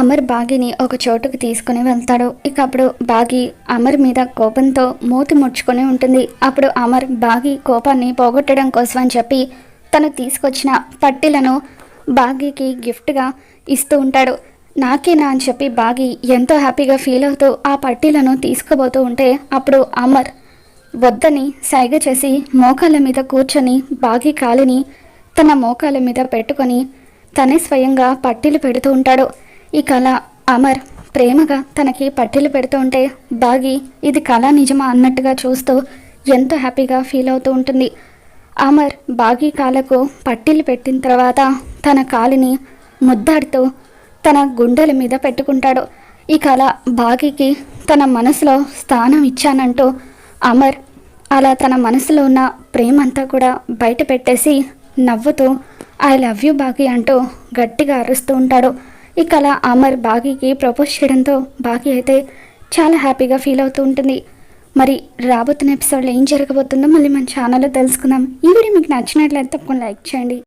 అమర్ బాగిని ఒక చోటుకు తీసుకుని వెళ్తాడు. ఇక అప్పుడు బాగి అమర్ మీద కోపంతో మూతి ముడుచుకొని ఉంటుంది. అప్పుడు అమర్ బాగి కోపాన్ని పోగొట్టడం కోసం అని చెప్పి తను తీసుకొచ్చిన పట్టీలను బాగికి గిఫ్ట్గా ఇస్తూ ఉంటాడు. నాకేనా అని చెప్పి బాగి ఎంతో హ్యాపీగా ఫీల్ అవుతూ ఆ పట్టీలను తీసుకుపోతూ ఉంటే అప్పుడు అమర్ వద్దని సైగ చేసి మోకాళ్ళ మీద కూర్చొని బాగి కాలిని తన మోకాళ్ళ మీద పెట్టుకొని తనే స్వయంగా పట్టీలు పెడుతూ ఉంటాడు. ఈ అలా అమర్ ప్రేమగా తనకి పట్టీలు పెడుతూ ఉంటే బాగి ఇది కళ నిజమా? అన్నట్టుగా చూస్తూ ఎంతో హ్యాపీగా ఫీల్ అవుతూ ఉంటుంది. అమర్ బాగి కాలకు పట్టీలు పెట్టిన తర్వాత తన కాలిని ముద్దాడుతూ తన గుండెల మీద పెట్టుకుంటాడు. ఈ కళ బాగికి తన మనసులో స్థానం ఇచ్చానంటూ అమర్ అలా తన మనసులో ఉన్న ప్రేమంతా కూడా బయట పెట్టేసి నవ్వుతూ ఐ లవ్ యూ బాగి అంటూ గట్టిగా అరుస్తూ ఉంటాడు. ఈ కళ అమర్ బాగీకి ప్రపోజ్ చేయడంతో బాగీ అయితే చాలా హ్యాపీగా ఫీల్ అవుతూ ఉంటుంది. మరి రాబోతున్న ఎపిసోడ్లో ఏం జరగబోతుందో మళ్ళీ మన ఛానల్లో తెలుసుకుందాం. ఈ వీడియో మీకు నచ్చినట్లయితే తప్పకుండా లైక్ చేయండి.